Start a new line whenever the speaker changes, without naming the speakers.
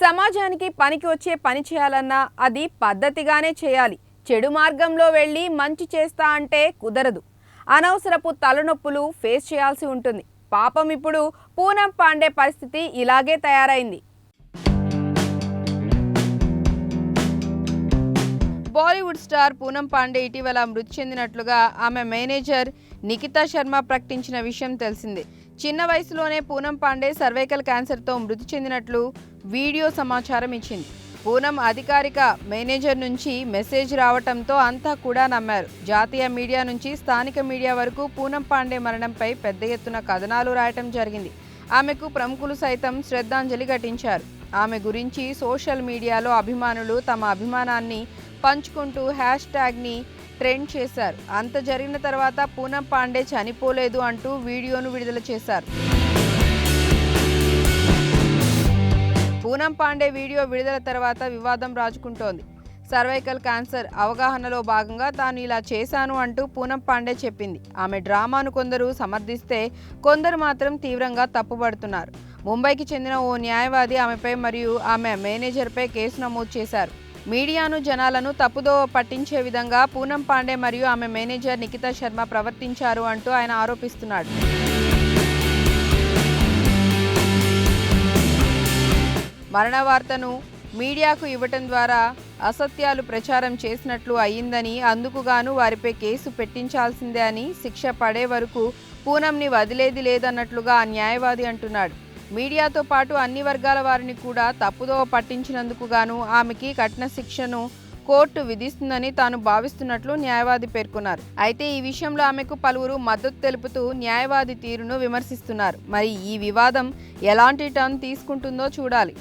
సమాజానికి పనికి వచ్చే పని చేయాలన్నా అది పద్ధతిగానే చేయాలి. చెడు మార్గంలో వెళ్ళి మంచి చేస్తా అంటే కుదరదు. అనవసరపు తలనొప్పులు ఫేస్ చేయాల్సి ఉంటుంది. పాపం ఇప్పుడు పూనం పాండే పరిస్థితి ఇలాగే తయారైంది. బాలీవుడ్ స్టార్ పూనం పాండే ఇటీవల మృతి చెందినట్లుగా ఆమె మేనేజర్ నిఖితా శర్మ ప్రకటించిన విషయం తెలిసిందే. చిన్న వయసులోనే పూనం పాండే సర్వైకల్ క్యాన్సర్తో మృతి చెందినట్లు వీడియో సమాచారం ఇచ్చింది. పూనం అధికారిక మేనేజర్ నుంచి మెసేజ్ రావటంతో అంతా కూడా నమ్మారు. జాతీయ మీడియా నుంచి స్థానిక మీడియా వరకు పూనం పాండే మరణంపై పెద్ద ఎత్తున కథనాలు రాయటం జరిగింది. ఆమెకు ప్రముఖులు సైతం శ్రద్ధాంజలి ఘటించారు. ఆమె గురించి సోషల్ మీడియాలో అభిమానులు తమ అభిమానాన్ని పంచుకుంటూ హ్యాష్ ట్యాగ్ని ట్రెండ్ చేశారు. అంత జరిగిన తర్వాత పూనం పాండే చనిపోలేదు అంటూ వీడియోను విడుదల చేశారు. పూనం పాండే వీడియో విడుదల తర్వాత వివాదం రాజుకుంటోంది. సర్వైకల్ క్యాన్సర్ అవగాహనలో భాగంగా తాను ఇలా చేశాను అంటూ పూనం పాండే చెప్పింది. ఆమె డ్రామాను కొందరు సమర్థిస్తే కొందరు మాత్రం తీవ్రంగా తప్పుపడుతున్నారు. ముంబైకి చెందిన ఓ న్యాయవాది ఆమెపై మరియు ఆమె మేనేజర్పై కేసు నమోదు చేశారు. మీడియాను జనాలను తప్పుదోవ పట్టించే విధంగా పూనం పాండే మరియు ఆమె మేనేజర్ నిఖితా శర్మ ప్రవర్తించారు అంటూ ఆయన ఆరోపిస్తున్నాడు. మరణ వార్తను మీడియాకు ఇవ్వటం ద్వారా అసత్యాలు ప్రచారం చేసినట్లు అయ్యిందని అందుకుగాను వారిపై కేసు పెట్టించాల్సిందే అని శిక్ష పడే వరకు పూనంని వదిలేది లేదన్నట్లుగా ఆ న్యాయవాది అంటున్నాడు. మీడియాతో పాటు అన్ని వర్గాల వారిని కూడా తప్పుదోవ పట్టించినందుకు గాను ఆమెకి కఠిన శిక్షను కోర్టు విధిస్తుందని తాను భావిస్తున్నట్లు న్యాయవాది పేర్కొన్నారు. అయితే ఈ విషయంలో ఆమెకు పలువురు మద్దతు తెలుపుతూ న్యాయవాది తీరును విమర్శిస్తున్నారు. మరి ఈ వివాదం ఎలాంటి టర్న్ తీసుకుంటుందో చూడాలి.